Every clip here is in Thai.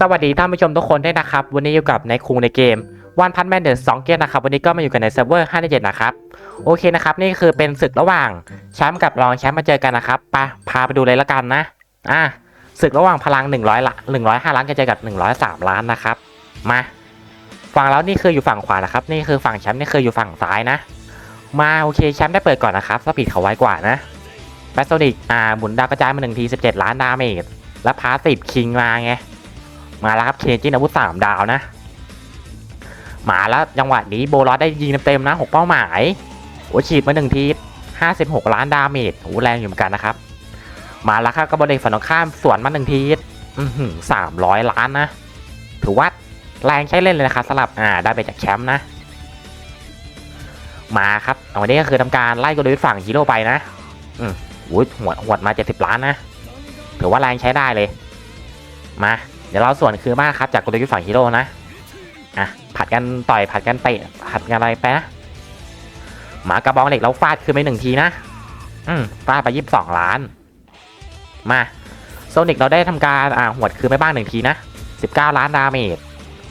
สวัสดีท่านผู้ชมทุกคนด้วยนะครับ วันนี้อยู่กับในคุงในเกมวันพันแมนเดอร์สองเกมนะครับ วันนี้ก็มาอยู่กันในเซิร์ฟเวอร์5 7นะครับ โอเคนะครับ นี่คือเป็นศึกระหว่างแชมป์กับรองแชมป์มาเจอกันนะครับไปะพาไปดูเลยละกันนะอะศึกระหว่างพลัง100ละ105ล้านก็เจอกับ103ล้านนะครับมาฝั่งแล้วนี่คืออยู่ฝั่งขวานะครับ นี่คือฝั่งแชมป์นี่คืออยู่ฝั่งซ้ายนะ มาโอเคแชมป์ได้เปิดก่อนนะครับสปีดเขาไวกว่านะแบสโซนิกอ่าหมุนดาวกระจายมาหนึ่งที17ล้านดาเมจแล้วพาติดคิงมาไง มาแล้วครับเคนจินอาวุธสามดาวนะ มาแล้วจังหวะนี้โบลอสได้ยิงเต็มๆนะหกเป้าหมายโอ้ฉีดมาหนึ่งทีห้าสิบหกล้านดาเมจโอ้แรงอยู่เหมือนกันนะครับ มาแล้วครับกระบอกเด็กฝั่งตรงข้ามสวนมาหนึ่งทีสามร้อยล้านนะ ถือว่าแรงใช้เล่นเลยนะครับสำหรับอ่าได้ไปจากแชมป์นะ มาครับเอาวันนี้ก็คือทำการไล่กลยุทธ์ฝั่งฮีโร่ไปนะ อืมโอ้ยหัวดหัวดมาเจ็ดสิบล้านนะ ถือว่าแรงใช้ได้เลย มา เดี๋ยวเราส่วนคือมากครับจากกลยุทธ์ฝั่งฮีโร่นะอะผัดกันต่อยผัดกันเตะผัดกันอะไรไปนะหมากระบองเหล็กเราฟาดขึ้นไปหนึ่งทีนะ อืมฟาดไปยี่สิบสองล้าน มาโซนิกเราได้ทำการอ่าหวดคืนไปบ้างหนึ่งทีนะสิบเก้าล้านดาเมจ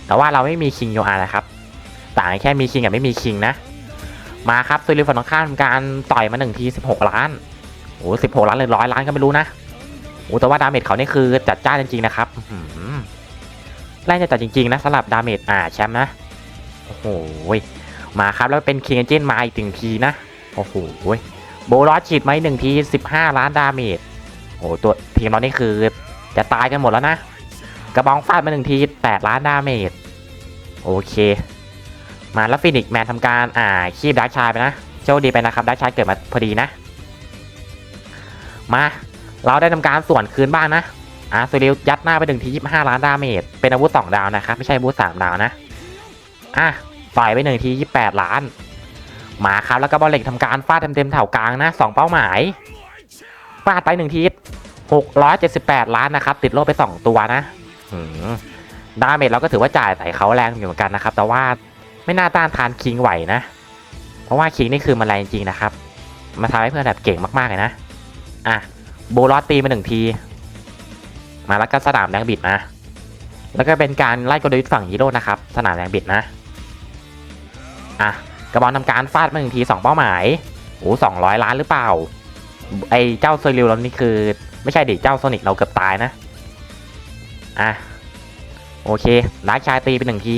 แต่ว่าเราไม่มีคิงโยอานะครับ ต่างแค่มีคิงกับไม่มีคิงนะ มาครับซูริฟันตรงข้ามการต่อยมาหนึ่งทีสิบหกล้านโอ้สิบหกล้านหรือร้อยล้านก็ไม่รู้นะ โอ้แต่ว่าดาเมจเขานี่คือจัดจ้านจริงๆนะครับอื้อหือแรงจะจัดจริงๆนะสำหรับดาเมจอ่าแชมป์นะ โอ้โหมาครับแล้วเป็นคิงเอนจินมาอีกหนึ่งทีนะ โอ้โหโบลอสฉีดมาอีกหนึ่งทีสิบห้าล้านดาเมจโอ้ตัวทีมเรานี่คือจะตายกันหมดแล้วนะ กระบองฟาดมาหนึ่งทีแปดล้านดาเมจโอเค มาแล้วฟินิกแมนทำการอ่าคีบดักชายไปนะ โชคดีไปนะครับดักชายเกิดมาพอดีนะ มา เราได้ทำการส่วนคืนบ้างนะอะสุริวยัดหน้าไปหนึ่งทียี่ห้าล้านดาเมจเป็นอาวุธสองดาวนะครับไม่ใช่อาวุธสามดาวนะอะต่อยไปหนึ่งทียี่แปดล้านมาครับแล้วก็บอลเหล็กทำการฟาดเต็มๆแถวกลางนะสองเป้าหมายฟาดไปหนึ่งทีหกร้อยเจ็ดสิบแปดล้านนะครับติดโลบไปสองตัวนะดาเมจเราก็ถือว่าจ่ายใส่เขาแรงอยู่เหมือนกันนะครับ แต่ว่าไม่น่าต้านทานคิงไหวนะ เพราะว่าคิงนี่คือมันแรงจริงนะครับ มาทำให้เพื่อนแบบเก่งมากๆเลยนะ อะ โบลอสตีมาหนึ่งที มาแล้วก็สนามแรงบิดนะแล้วก็เป็นการไล่กลยุทธ์ฝั่งฮีโร่นะครับ สนามแรงบิดนะ อะ กระบอลทำการฟาดมาหนึ่งทีสองเป้าหมายโอ้สองร้อยล้านหรือเปล่า ไอ้เจ้าโซลิวเรานี่คือ ไม่ใช่ดิเจ้าโซนิกเราเกือบตายนะ อะ โอเคลักชายตีไปหนึ่งที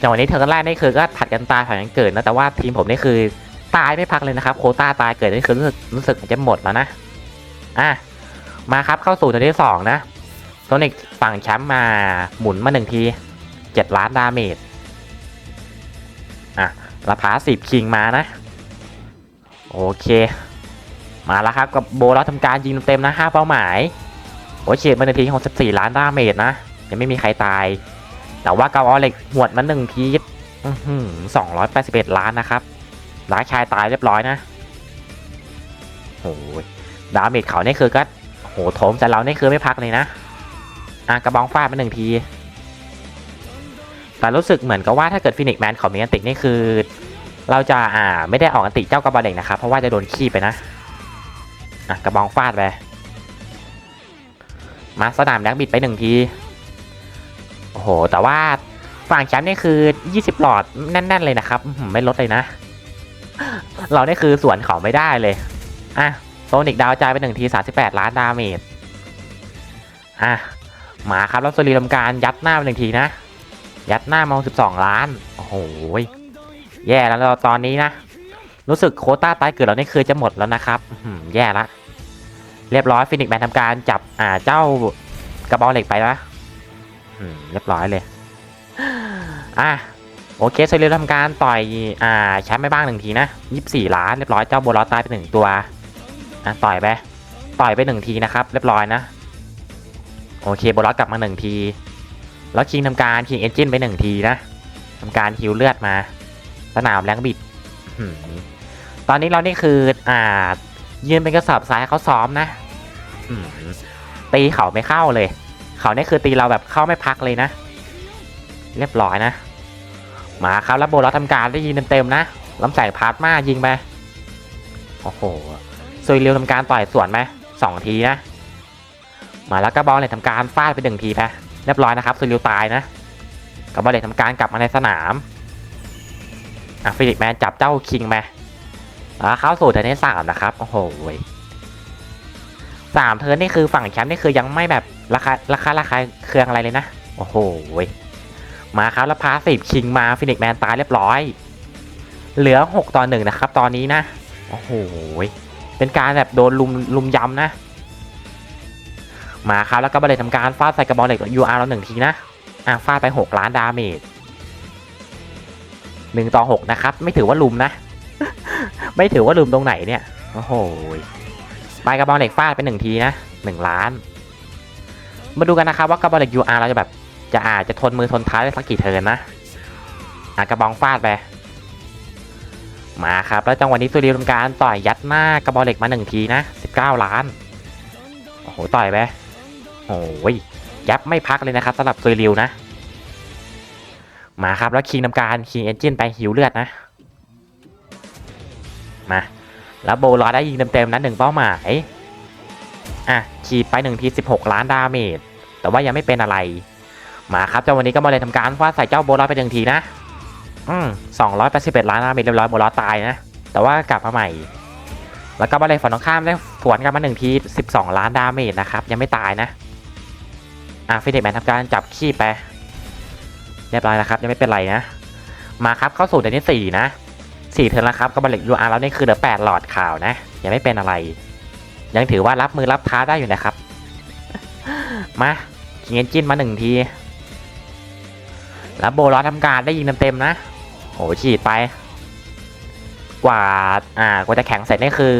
จังหวะนี้เธอแรกนี่คือก็ผัดกันตายผัดกันเกิดนะแต่ว่าทีมผมนี่คือ ตายไม่พักเลยนะครับ โคต้าตายเกิดนี่คือรู้สึกรู้สึกจะหมดแล้วนะ อะ มาครับเข้าสู่ตัวที่สองนะโซนิกฝั่งแชมป์มาหมุนมาหนึ่งทีเจ็ดล้านดาเมจ อะลาพาสิบคิงมานะ โอเค มาแล้วครับกับโบแล้วทำการยิงเต็มนะห้าเป้าหมายโอ้เฉียดมาหนึ่งทีหกสิบสี่ล้านดาเมจนะยังไม่มีใครตาย แต่ว่าเกาออเล็กหวดมาหนึ่งทีสองร้อยแปดสิบเอ็ดล้านนะครับ ร้ายชายตายเรียบร้อยนะโอ้ยดาเมจเขาเนี่ยคือก็โหโถมแต่เราเนี่ยคือไม่พักเลยนะอะกระบองฟาดไปหนึ่งที แต่รู้สึกเหมือนกับว่าถ้าเกิดฟินิกแมนเขามีอันตินี่คือ เราจะอ่าไม่ได้ออกอันติเจ้ากระบองเด็กนะครับ เพราะว่าจะโดนขี้ไปนะอะกระบองฟาดไปมาสนามแดกบิดไปหนึ่งทีโอ้โหแต่ว่าฝั่งแชมป์นี่คือ 20 หลอดแน่น ๆ เลยนะครับหือไม่ลดเลยนะ เรานี่คือสวนเขาไม่ได้เลยอะโซนิกดาวจ่ายไปหนึ่งที 38 ล้านดาเมจอะมาครับแล้วโซลีทำการยัดหน้าไปหนึ่งทีนะ ยัดหน้ามอง12 ล้าน โอ้โหแย่แล้วเราตอนนี้นะ รู้สึกโคต้าตายเกิดเรานี่คือจะหมดแล้วนะครับแย่ละ เรียบร้อยฟินิกแมนทำการจับอ่าเจ้ากระบอกเหล็กไปนะเรียบร้อยเลย อะ โอเคเซเรียทำการต่อยอ่าแชมป์ไปบ้างหนึ่งทีนะยี่สิบสี่ล้านเรียบร้อยเจ้าโบลอตายไปหนึ่งตัวอะต่อยไปต่อยไปหนึ่งทีนะครับ เรียบร้อยนะ โอเคโบลอสกลับมาหนึ่งที แล้วคิงทำการคิงเอนจินไปหนึ่งทีนะทำการฮิวเลือดมาสนามแรงบิดตอนนี้เรานี่คืออ่ายืนเป็นกระสอบทรายเขาซ้อมนะอืตีเขาไม่เข้าเลย เขานี่คือตีเราแบบเข้าไม่พักเลยนะ เรียบร้อยนะ มาครับแล้วโบเราทำการได้ยิงเต็มๆนะล้ำแสงพาร์ตมายิงไปโอ้โหซุยเรียวทำการต่อยสวนไหมสองทีนะ มาแล้วก็บอลเลยทำการฟาดไปหนึ่งทีไปเรียบร้อยนะครับซูริวตายนะกับบอลเลยทำการกลับมาในสนามอะฟิลิปแมนจับเจ้าคิงไปแล้วเข้าสู่เทิร์นที่สามนะครับโอ้โหสามเทิร์นนี่คือฝั่งแชมป์นี่คือยังไม่แบบราคาราคาราคาเครื่องอะไรเลยนะ โอ้โห มาครับแล้วพาสิบคิงมาฟินิกแมนตายเรียบร้อย เหลือหกต่อหนึ่งนะครับ ตอนนี้นะ โอ้โห เป็นการแบบโดนลุมลุมยำนะ มาครับแล้วก็บอลเลยทำการฟาดใส่กระบอกเหล็ก UR เราหนึ่งทีนะอะฟาดไป 6 ล้านดาเมจหนึ่งต่อหกนะครับ ไม่ถือว่าลุมนะ ไม่ถือว่าลุมตรงไหนเนี่ย โอ้โหไปกระบอกเหล็กฟาดไปหนึ่งทีนะหนึ่งล้าน มาดูกันนะครับว่ากระบอกเหล็ก UR เราจะแบบ จะอาจจะทนมือทนเท้าได้สักกี่เทินนะอะกระบองฟาดไป มาครับ แล้วจังหวะนี้สุริยทำการต่อยยัดหน้ากระบอกเหล็กมาหนึ่งทีนะ19 ล้าน โอ้โห ต่อยไปโอ้ยยับไม่พักเลยนะครับสำหรับซุยริวนะ มาครับแล้วคิงนำการคิงเอนจินไปหิวเลือดนะ มา แล้วโบลอได้ยิงเต็มๆนะหนึ่งเป้าหมาย อะขีดไปหนึ่งทีสิบหกล้านดาเมจแต่ว่ายังไม่เป็นอะไร มาครับเจ้าวันนี้ก็มาเลยทำการฟาดใส่เจ้าโบลอไปหนึ่งทีนะ อืมสองร้อยแปดสิบเอ็ดล้านดาเมจเรียบร้อยโบลอตายนะ แต่ว่ากลับมาใหม่ แล้วก็มาเลยฝั่งตรงข้ามได้สวนกลันมาหนึ่งทีสิบสองล้านดาเมจนะครับ ยังไม่ตายนะ อะฟินิกแมนทำการจับขี้ไป เรียบร้อยแล้วครับ ยังไม่เป็นไรนะ มาครับเข้าสู่เดือนที่สี่นะสี่เทิร์นแล้วครับก็บัลลิกยูอาร์แล้วนี่คือเหลือแปดหลอดข่าวนะ ยังไม่เป็นอะไร ยังถือว่ารับมือรับท้าได้อยู่นะครับ มาคิงเอนจินมาหนึ่งที แล้วโบลอทำการได้ยิงเต็มๆนะโอ้ฉีดไป กว่าอ่ากว่าจะแข่งเสร็จนี่คือ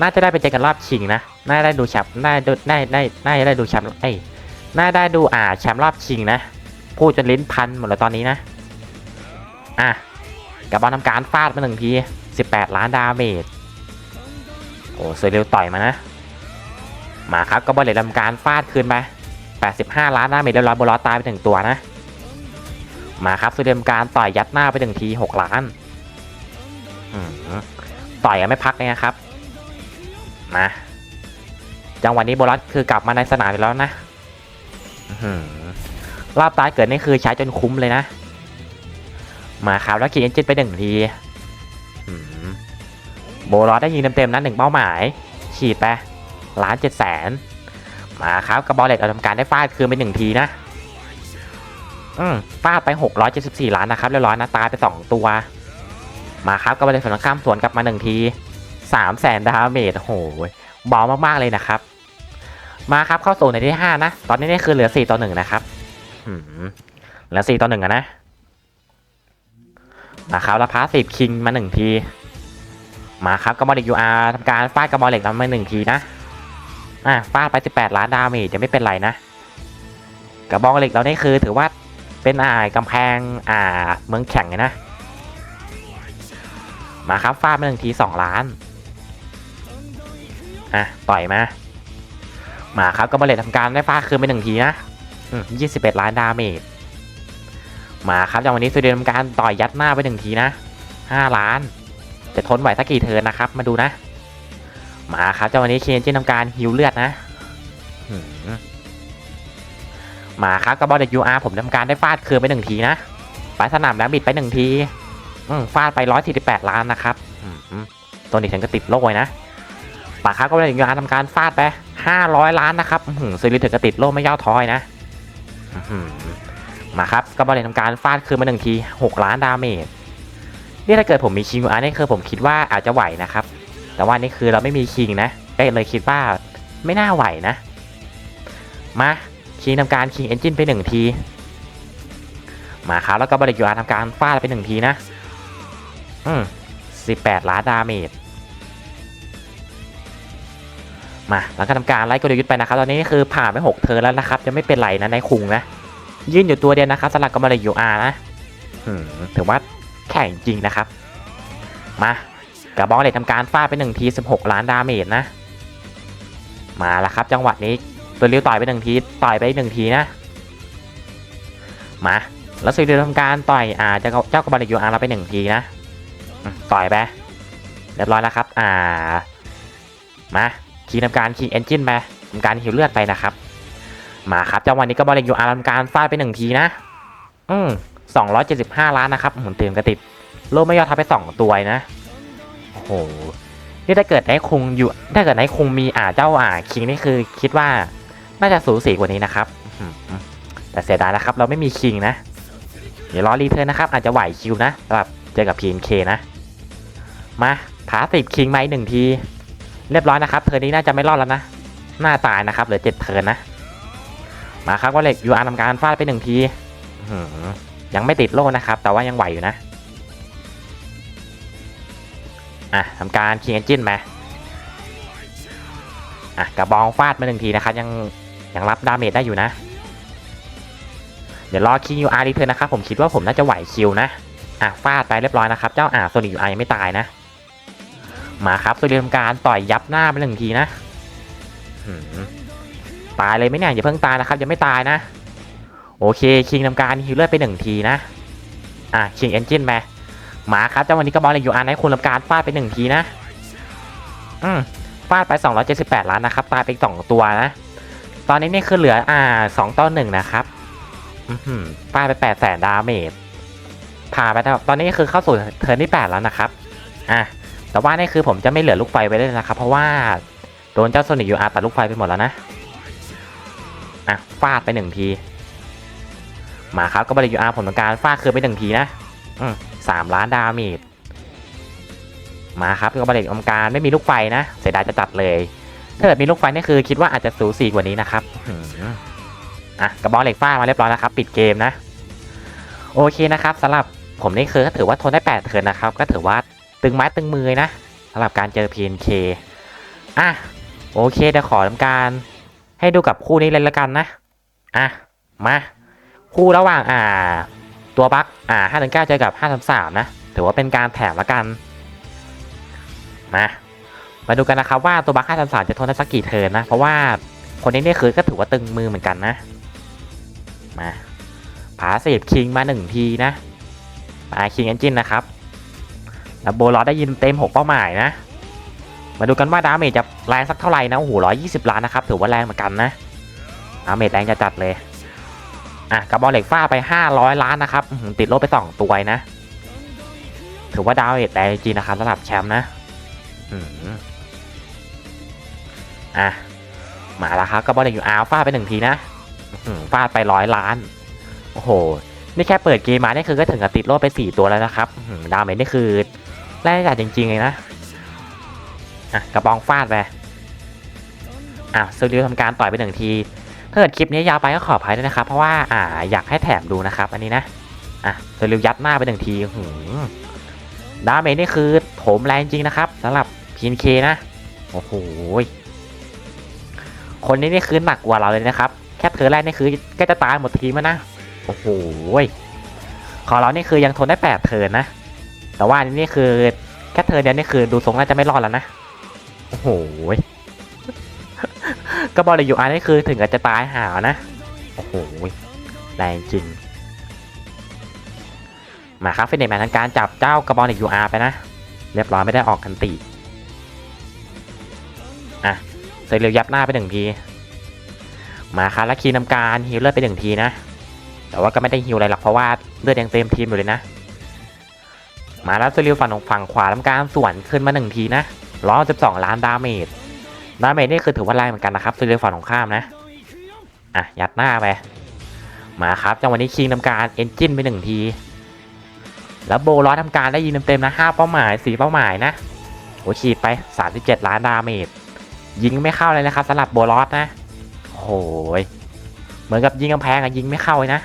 น่าจะได้ไปเจอกันรอบชิงนะ น่าได้ดูแชมป์น่าดูได้ได้น่าจะได้ดูแชมป์เอ้ยน่าได้ดูอ่าแชมป์รอบชิงนะ พูดจนลิ้นพันหมดแล้วตอนนี้นะ อะกับบอลทำการฟาดมาหนึ่งที18 ล้านดาเมจโอ้เซเรียวต่อยมานะ มาครับก็บอลเลยทำการฟาดคืนไป85 ล้านดาเมจเรียบร้อยบอลลอตายไปหนึ่งตัวนะ มาครับเซเรียวทำการต่อยยัดหน้าไปหนึ่งที6ล้านต่อยยังไม่พักเลยนะครับมาจังหวะนี้โบลัสคือกลับมาในสนามอีกแล้วนะรอบตายเกิดนี่คือใช้จนคุ้มเลยนะ มาครับแล้วขี่เอนจินไปหนึ่งทีโบลอสได้ยิงเต็มๆนะหนึ่งเป้าหมายฉีดไปล้านเจ็ดแสนมาครับกระบอกเหล็กเราทำการได้ฟาดคืนไปหนึ่งทีนะ อืมฟาดไปหกร้อยเจ็ดสิบสี่ล้านนะครับเรียบร้อยนะตายไปสองตัว มาครับกระบเหล็กฝั่งตรงข้ามสวนกลับมาหนึ่งทีสามแสนดาเมจโอ้โหเบามากๆเลยนะครับ มาครับเข้าสู่ในที่ห้านะ ตอนนี้นี่คือเหลือสี่ต่อหนึ่งนะครับอืมเหลือสี่ต่อหนึ่งอะนะมาครับแล้วพาสิบคิงมาหนึ่งที มาครับกระบอกเหล็กยูอาร์ทำการฟาดกระบอกเหล็กเรามาหนึ่งทีนะอะฟาดไปสิบแปดล้านดาเมจจะไม่เป็นไรนะกระบอกเหล็กเรานี่คือถือว่า เป็นอ่ากำแพงอ่าเมืองแข่งนะ มาครับฟาดมาหนึ่งทีสองล้าน อะ ต่อยมา มาครับกระบอกเล็กทำการได้ฟาดคืนไปหนึ่งทีนะยี่สิบเอ็ดล้านดาเมจ มาครับจากวันนี้สวีเดนทำการต่อยยัดหน้าไปหนึ่งทีนะห้าล้าน จะทนไหวสักกี่เทิร์นนะครับ มาดูนะ มาครับจากวันนี้เคนจินทำการฮิวเลือดนะหื มมาครับกระบอกเด็กยูอาร์ผมทำการได้ฟาดคืนไปหนึ่งทีนะไปสนามแล้วบิดไปหนึ่งทีฟาดไปร้อยสี่สิบแปดล้านนะครับตัวนี้ฉันก็ติดโลกไว้นะป่าครับกระบอกเด็กยูอาร์ทำการฟาดไปห้าร้อยล้านนะครับซีรีส์ถึงกระติดโลกไม่ย่อท้อยนะมาครับก็บอลเลยทำการฟาดคืนมาหนึ่งที6ล้านดาเมจนี่ถ้าเกิดผมมีคิงอยู่อันนี้คือผมคิดว่าอาจจะไหวนะครับ แต่ว่านี่คือเราไม่มีคิงนะก็เลยคิดว่าไม่น่าไหวนะ มา คิงทำการคิงเอนจินไปหนึ่งทีมาครับแล้วก็บอลเลยอยู่อาทำการฟาดไปหนึ่งทีนะ อืมสิบแปดล้านดาเมจมาแล้วก็ทำการไล่กลยุทธ์ไปนะครับตอนนี้คือผ่านไปหกเทิร์แล้วนะครับจะไม่เป็นไรนะในคุงนะยื่นอยู่ตัวเดียวนะครับสำหรับกำมะเลยยูอาร์นะถือว่าแข่งจริงนะครับ มากระบองเหล็กทำการฟาดไปหนึ่งที16ล้านดาเมจนะมาแล้วครับจังหวะนี้ ตัวเลี้ยวต่อยไปหนึ่งทีต่อยไปหนึ่งทีนะ มา แล้วสุดเดียวทำการต่อยอ่าเจ้าเจ้ากบองเล็กยูอาร์เราไปหนึ่งทีนะ ต่อยไป เรียบร้อยแล้วครับ อ่า มาคีย์ทำการคีย์เอนจินไปทำการหิวเลือดไปนะครับ มาครับจังหวะนี้ก็บอลเล็กอยู่อาร์ทำการฟาดไปหนึ่งทีนะ อืมสองร้อยเจ็ดสิบห้าล้านนะครับหมุนเต็มกระติดโลไม่ยอดทับไปสองตัวนะโอ้โหนี่ถ้าเกิดไอ้คุงอยู่ ถ้าเกิดไอ้คุงมีอ่าเจ้าอ่าคิงนี่คือคิดว่า น่าจะสูสีกว่านี้นะครับ แต่เสียดายนะครับ เราไม่มีคิงนะ เดี๋ยวรอรีเทิร์นนะครับ อาจจะไหวคิวนะสำหรับเจอกับ PNK นะ มาผาสิบคิงมาอีกหนึ่งที เรียบร้อยนะครับ เทิร์นนี้น่าจะไม่รอดแล้วนะ หน้าตายนะครับเหลือเจ็ดเทิร์นนะ มาครับว่าเหล็กยูอาร์ทำการฟาดไปหนึ่งทียังไม่ติดโล่นะครับ แต่ว่ายังไหวอยู่นะ อะทำการคิงเอนจินมอะกระบองฟาดมาหนึ่งทีนะครับยัง ยังรับดาเมจได้อยู่นะ เดี๋ยวรอคิงยูอาร์รีเทิร์นนะครับผมคิดว่าผมน่าจะไหวคิวนะอะฟาดไปเรียบร้อยนะครับ เจ้าอ่าโซนิกยูอาร์ยังไม่ตายนะ มาครับโซนิกทำการต่อยยับหน้าไปหนึ่งทีนะตายเลยไหมเนี่ยอย่าเพิ่งตายนะครับยังไม่ตายนะ โอเคคิงทำการฮิลเลอร์ไปหนึ่งทีนะอะคิงเอนจินมามาครับเจ้าวันนี้ก็บอลเลยอยู่อ่านให้คุณทำการฟาดไปหนึ่งทีนะ อืมฟาดไป 278 ล้านนะครับ ตายไปอีกสองตัวนะ ตอนนี้นี่คือเหลืออ่าสองต่อหนึ่งนะครับอือหือฟาดไป8 0 0แสนดาเมจผ่าไปตอนนี้คือเข้าสู่เทิร์นที่8แล้วนะครับ อะ แต่ว่านี่คือผมจะไม่เหลือลูกไฟไว้เลยนะครับ เพราะว่าโดนเจ้าโซนิกยูอาร์ตัดลูกไฟไปหมดแล้วนะ อะ ฟาดไปหนึ่งที มาครับก็บริยูอาร์ผมต้องการฟาดคืนไปหนึ่งทีนะ อืมสามล้านดาเมจมาครับก็บริยูอาการไม่มีลูกไฟนะ เสียดายจะจัดเลย ถ้าเกิดมีลูกไฟนี่คือคิดว่าอาจจะสูสีกว่านี้นะครับอืมอะกระบอกเหล็กฟาดมาเรียบร้อยแล้วครับ ปิดเกมนะ โอเคนะครับสำหรับผมนี่คือก็ถือว่าทนได้8เทิร์นนะครับ ก็ถือว่าตึงไม้ตึงมือนะสำหรับการเจอ PNK อะโอเคเดี๋ยวขอทำการให้ดูกับคู่นี้เลยละกันนะ อะ มา คู่ระหว่างอ่า ตัวบัคอ่า5ถึง9เจอกับ5 3 3นะ ถือว่าเป็นการแถมละกัน มา มาดูกันนะครับว่าตัวบัค5 3 3จะทนได้สักกี่เทิร์นนะ เพราะว่าคนนี้เนี่ยคือก็ถือว่าตึงมือเหมือนกันนะ มาผาเสียบคิงมาหนึ่งทีนะมาคิงเอนจินนะครับแล้วโบลอสได้ยินเต็ม 6 เป้าหมายนะ มาดูกันว่าดาเมจจะแรงสักเท่าไหร่นะโอ้โหร้อยยี่สิบล้านนะครับถือว่าแรงเหมือนกันนะดาเมจแรงจะจัดเลยอะกระบอกเหล็กฟาไป 500 ล้านนะครับหือติดลบไป 2 ตัวนะ ถือว่าดาเมจแรงจริงนะครับสำหรับแชมป์นะ อืม อะ มาแล้วครับกระบอกเหล็กอยู่อาร์ฟาดไปหนึ่งทีนะฟาดไปร้อยล้าน โอ้โห นี่แค่เปิดเกมมานี่คือก็ถึงกับติดโลบไป4ตัวแล้วนะครับดาเมจนี่คือแรงจัดจริงๆเลยนะอะกระบองฟาดไปอะซูริวทำการต่อยไปหนึ่งทีถ้าเกิดคลิปนี้ยาวไปก็ขออภัยด้วยนะครับ เพราะว่าอ่าอยากให้แถมดูนะครับ อันนี้นะอะซูริวยัดหน้าไปหนึ่งทีหืมดาเมจนี่คือโถมแรงจริงนะครับสำหรับพีนเคนะ โอ้โห คนนี้นี่คือหนักกว่าเราเลยนะครับ แค่เธอแรกนี่คือก็จะตายหมดทีมแล้วนะ โอ้โหของเรานี่คือยังทนได้แปดเทิร์นะ แต่ว่านี่นี่คือแค่เทิร์นเดียวนี่คือดูทรงน่าจะไม่รอดแล้วนะ โอ้โหก็บอลลยอยู่อันนี้คือถึงกับจะตายหาวนะ โอ้โหแรงจริง มาครับเฟนเนตแมนทางการจับเจ้ากระบอลอีกยูอาร์ไปนะ เรียบร้อยไม่ได้ออกกันตี เซเรียวยับหน้าไปหนึ่งที มาครับแล้วคีนำการฮิลเลอร์ไปหนึ่งทีนะ แต่ว่าก็ไม่ได้ฮิลอะไรหรอกเพราะว่าเลือดยังเต็มทีมอยู่เลยนะ มาแล้วเซเรียวฝั่งของฝั่งขวาทำการสวนขึ้นมาหนึ่งทีนะร้อยสิบสองล้านดาเมจดาเมจนี่คือถือว่าแรงเหมือนกันนะครับเซเรือฝั่งของข้ามนะ อะยัดหน้าไป มาครับจังหวะนี้คิงทำการเอนจินไปหนึ่งทีแล้วโบล้อทำการได้ยินเต็มๆนะห้าเป้าหมายสี่เป้าหมายนะ โอ้ฉีดไปสามสิบเจ็ดล้านดาเมจ ยิงไม่เข้าเลยนะครับสำหรับโบลอสนะโหยเหมือนกับยิงกำแพงอะยิงไม่เข้าเลยนะ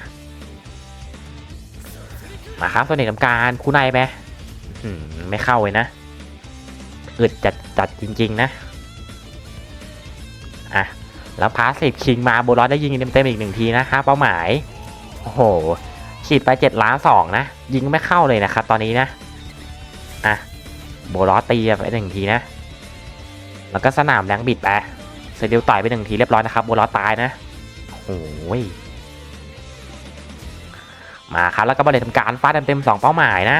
มาครับตัวเนกทำการคู่ในไปอืมไม่เข้าเลยนะอึดจัดจัดจริง ๆ นะอะแล้วพาสซีฟคิงมาโบลอสได้ยิงเต็มๆอีกหนึ่งทีนะฮะเป้าหมายโอ้โหฉีดไปเจ็ดล้านสองนะ ยิงไม่เข้าเลยนะครับตอนนี้นะอะโบลอสตีไปหนึ่งทีนะ แล้วก็สนามแรงบิดไปเซดิลต่อยไปหนึ่งทีเรียบร้อยนะครับโบลอตายนะโอ้ยมาครับแล้วก็บอลเลยทำการฟาดเต็มๆสองเป้าหมายนะ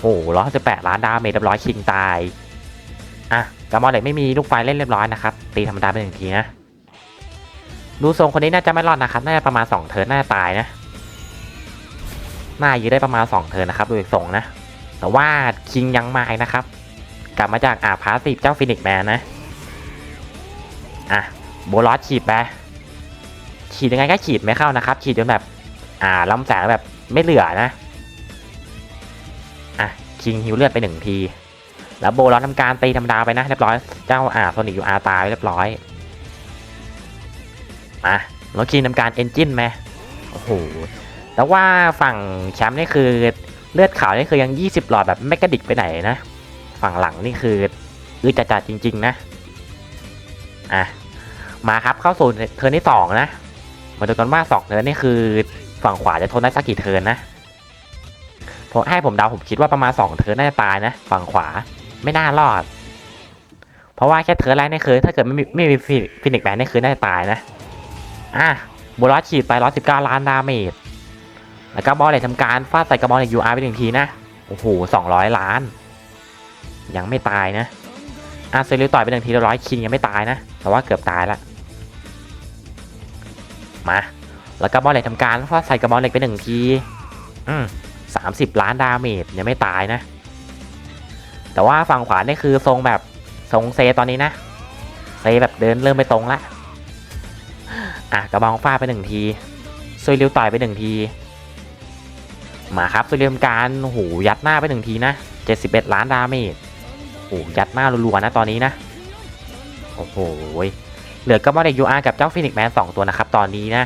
โอ้โหร้อยสิบแปดล้านดาเมจเรียบร้อยคิงตายอะกระมอลเล็กไม่มีลูกไฟเล่นเรียบร้อยนะครับตีธรรมดาไปหนึ่งทีนะดูทรงคนนี้น่าจะไม่รอดนะครับ น่าจะประมาณสองเทิร์นน่าจะตายนะน่ายืดได้ประมาณสองเทิร์นนะครับดูจากทรงนะแต่ว่าคิงยังมานะครับ กลับมาจากอาพาสิบเจ้าฟินิกแมนนะ อะโบลอสฉีดไปฉีดยังไงก็ฉีดไม่เข้านะครับฉีดจนแบบ อ่าลำแสงแบบไม่เหลือนะอะคิงฮิวเลือดไปหนึ่งที แล้วโบลอสทำการตีธรรมดาไปนะเรียบร้อยเจ้าอ่าโซนิกยูอาตายเรียบร้อยมาแล้วคิงทำการเอนจินไหมโอ้โหแต่ว่าฝั่งแชมป์นี่คือเลือดขาวนี่คือยัง 20 หลอดแบบไม่กระดิกไปไหนนะ ฝั่งหลังนี่คืออือจัดจัดๆจริง ๆ นะ อะมาครับเข้าสู่เทิร์นที่สองนะ มาดูกันว่าสองเทิร์นนี่คือฝั่งขวาจะทนได้สักกี่เทิร์นนะผมให้ผมเดาผมคิดว่าประมาณสองเทิร์นน่าจะตายนะฝั่งขวาไม่น่ารอด เพราะว่าแค่เทิร์นแรกนี่คือ ถ้าเกิดไม่มีไม่มีฟินิกแบนนี่คือน่าจะตายนะอะบูลอสฉีดไป119ล้านดาเมจแล้วก็บอลเลยทำการฟาดใส่กระบอกเหล็กยูอาร์ไปหนึ่งทีนะโอ้โหสองร้อยล้าน ยังไม่ตายนะ อาเซริลต่อยไปหนึ่งทีร้อยคิงยังไม่ตายนะ แต่ว่าเกือบตายละมา แล้วก็บอลเหล็กทำการฟาดใส่กระบอกเหล็กไปหนึ่งที อืมสามสิบล้านดาเมจยังไม่ตายนะ แต่ว่าฝั่งขวานี่คือทรงแบบทรงเซตอนนี้นะ เซแบบเดินเริ่มไม่ตรงละ อะกระบองฟาดไปหนึ่งทีซุยริวต่อยไปหนึ่งที มาครับซุยริวทำการโอ้โหยัดหน้าไปหนึ่งทีนะ71ล้านดาเมจ หยัดหน้ารัวๆนะตอนนี้นะ โอ้โหเหลือกระบอกเด็กยูอาร์กับเจ้าฟินิกแมนสองตัวนะครับ ตอนนี้นะ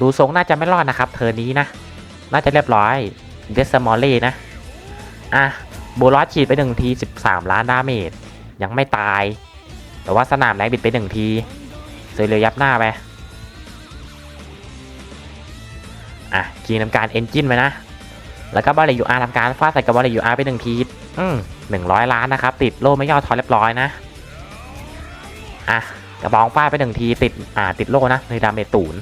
ดูทรงน่าจะไม่รอดนะครับ เธอนี้นะ น่าจะเรียบร้อยเดสมอลเล่นะ อะโบลอสฉีดไปหนึ่งที13ล้านดาเมจยังไม่ตาย แต่ว่าสนามแรงบิดไปหนึ่งทีเซเรียยับหน้าไปอะจีนทำการเอนจินไปนะ แล้วก็บอลเลยูอาร์ทำการฟาดใส่กับบอลเลยูอาร์ไปหนึ่งที อืมหนึ่งร้อยล้านนะครับ ติดโล่ไม่ย่อทอเรียบร้อยนะ อะกระบองฟาดไปหนึ่งทีติด อ่า ติดโล่นะในดาเมจตูน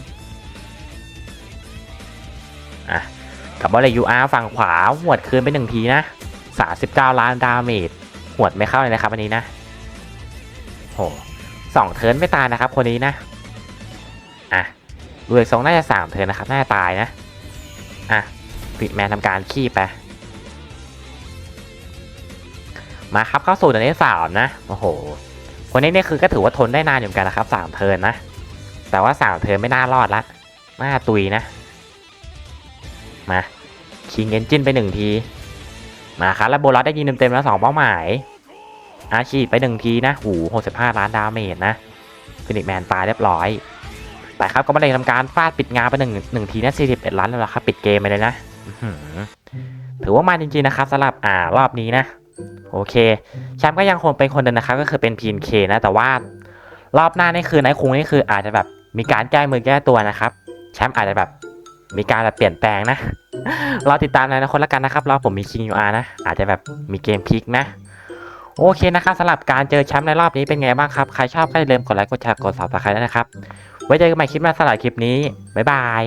อะกับบอลเลยูอาร์ฝั่งขวาหวดคืนไปหนึ่งทีนะสาสิบเก้าล้านดาเมจหวดไม่เข้าเลยนะครับอันนี้นะโหสองเทิร์นไม่ตายนะครับ คนนี้นะ อะดูอีกทรงน่าจะสามเทิร์นนะครับ น่าจะตายนะ อะปิดแมนทำการขี้ไป มาครับเข้าสู่เดือนที่สามนะโอ้โหคนนี้เนี่ยคือก็ถือว่าทนได้นานอยู่เหมือนกันนะครับสามเทินนะ แต่ว่าสามเทินไม่น่ารอดละน่าตุยนะ มาคิงเอนจินไปหนึ่งที มาครับแล้วโบลัสได้ยิงเต็มๆแล้วสองเป้าหมาย อาชีพไปหนึ่งทีนะหูหกสิบห้าล้านดาเมจนะฟินิกแมนตายเรียบร้อย แต่ครับก็ไม่ได้ทำการฟาดปิดงานไปหนึ่งหนึ่งทีนะสี่สิบเอ็ดล้านแล้วครับปิดเกมไปเลยนะถือว่ามาจริงๆนะครับสำหรับอ่ารอบนี้นะ โอเคแชมป์ก็ยังคงเป็นคนเดิมนะครับก็คือเป็นพีนเคนะ แต่ว่ารอบหน้านี่คือไนคุงนี่คืออาจจะแบบมีการแก้มือแก้ตัวนะครับแชมป์อาจจะแบบมีการแบบเปลี่ยนแปลงนะรอติดตามในอนาคตแล้วกันนะครับรอผมมีคิงยูอาร์นะ อาจจะแบบมีเกมพลิกนะ โอเคนะครับสำหรับการเจอแชมป์ในรอบนี้เป็นไงบ้างครับ ใครชอบก็อย่าลืมกดไลค์กดแชร์กดซับสไครต์ด้วยนะครับ ไว้เจอกันใหม่คลิปหน้าสำหรับคลิปนี้ บ๊ายบาย